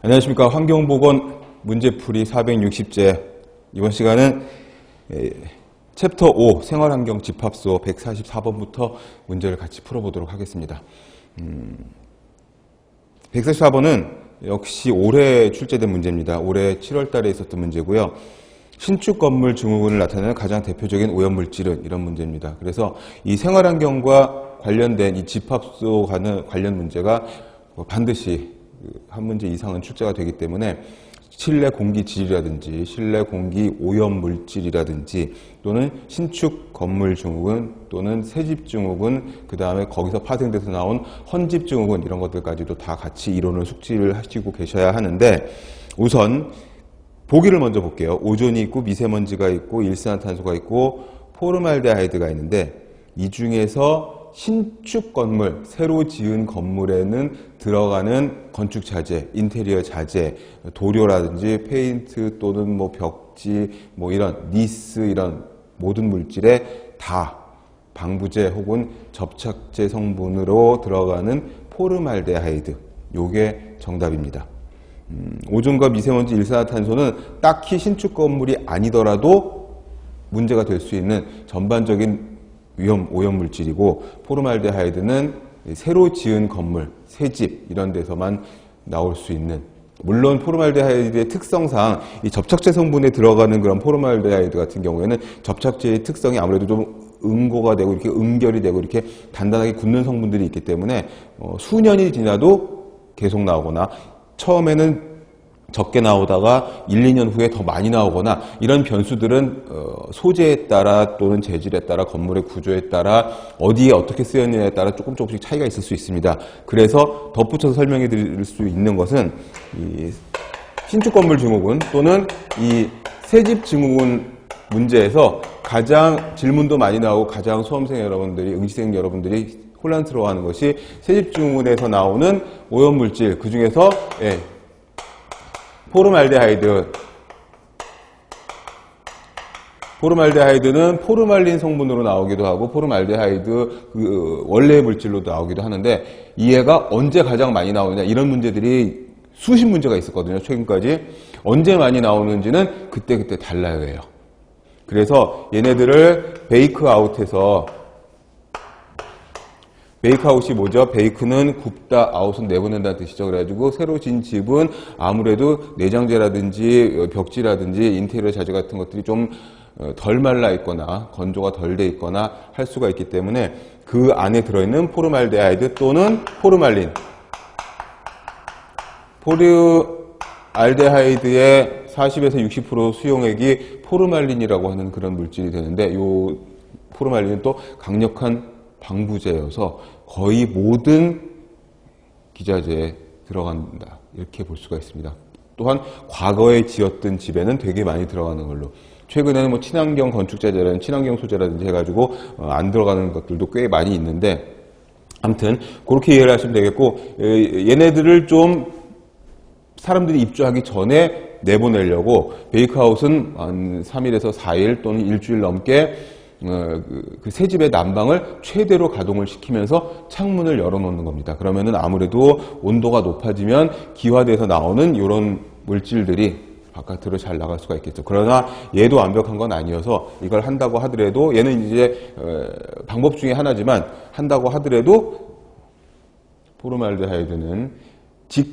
안녕하십니까. 환경보건 문제풀이 460제. 이번 시간은 에, 챕터 5 생활환경 집합소 144번부터 문제를 같이 풀어보도록 하겠습니다. 음, 144번은 역시 올해 출제된 문제입니다. 올해 7월 달에 있었던 문제고요. 신축 건물 증후군을 나타내는 가장 대표적인 오염물질은 이런 문제입니다. 그래서 이 생활환경과 관련된 이 집합소 관련 문제가 반드시 그 한 문제 이상은 출제가 되기 때문에 실내 공기 질이라든지 실내 공기 오염 물질이라든지 또는 신축 건물 증후군 또는 새집 증후군 그 다음에 거기서 파생돼서 나온 헌집 증후군 이런 것들까지도 다 같이 이론을 숙지를 하시고 계셔야 하는데 우선 보기를 먼저 볼게요. 오존이 있고 미세먼지가 있고 일산화탄소가 있고 포르말데하이드가 있는데 이 중에서 신축 건물, 새로 지은 건물에는 들어가는 건축 자재, 인테리어 자재, 도료라든지 페인트 또는 뭐 벽지, 뭐 이런 니스 이런 모든 물질에 다 방부제 혹은 접착제 성분으로 들어가는 포르말데하이드. 요게 정답입니다. 음, 오존과 미세먼지, 일산화탄소는 딱히 신축 건물이 아니더라도 문제가 될 수 있는 전반적인 위험 오염 물질이고 포르말데하이드는 새로 지은 건물, 새집 이런 데서만 나올 수 있는 물론 포르말데하이드의 특성상 이 접착제 성분에 들어가는 그런 포르말데하이드 같은 경우에는 접착제의 특성이 아무래도 좀 응고가 되고 이렇게 응결이 되고 이렇게 단단하게 굳는 성분들이 있기 때문에 어, 수년이 지나도 계속 나오거나 처음에는 적게 나오다가 1, 2년 후에 더 많이 나오거나 이런 변수들은 어, 소재에 따라 또는 재질에 따라 건물의 구조에 따라 어디에 어떻게 쓰였느냐에 따라 조금 조금씩 차이가 있을 수 있습니다. 그래서 덧붙여서 설명해 드릴 수 있는 것은 이 신축 건물 증후군 또는 이 새집 증후군 문제에서 가장 질문도 많이 나오고 가장 수험생 여러분들이 응시생 여러분들이 혼란스러워하는 것이 새집 증후군에서 나오는 오염물질 그 중에서 예, 포르말데하이드. 포르말데하이드는 포르말린 성분으로 나오기도 하고 포르말데하이드 그 원래 물질로도 나오기도 하는데 이해가 언제 가장 많이 나오느냐 이런 문제들이 수십 문제가 있었거든요 최근까지 언제 많이 나오는지는 그때그때 달라요 그래서 얘네들을 베이크 아웃해서 베이크아웃이 뭐죠? 베이크는 굽다, 아웃은 내보낸다는 뜻이죠. 그래가지고 새로 진 집은 아무래도 내장재라든지 벽지라든지 인테리어 자재 같은 것들이 좀 덜 말라 있거나 건조가 덜 돼 있거나 할 수가 있기 때문에 그 안에 들어있는 포르말데하이드 또는 포르말린 포르알데하이드의 40에서 60% 수용액이 포르말린이라고 하는 그런 물질이 되는데 이 포르말린은 또 강력한 방부제여서 거의 모든 기자재에 들어간다. 이렇게 볼 수가 있습니다. 또한 과거에 지었던 집에는 되게 많이 들어가는 걸로. 최근에는 뭐 친환경 건축자재라는 친환경 소재라든지 해가지고 어, 안 들어가는 것들도 꽤 많이 있는데 아무튼 그렇게 이해를 하시면 되겠고 얘네들을 좀 사람들이 입주하기 전에 내보내려고 베이크아웃은 한 3일에서 4일 또는 일주일 넘게 어, 그, 그 새집의 난방을 최대로 가동을 시키면서 창문을 열어놓는 겁니다. 그러면은 아무래도 온도가 높아지면 기화돼서 나오는 이런 물질들이 바깥으로 잘 나갈 수가 있겠죠. 그러나 얘도 완벽한 건 아니어서 이걸 한다고 하더라도 얘는 이제 어, 방법 중에 하나지만 한다고 하더라도 포르말데하이드는 직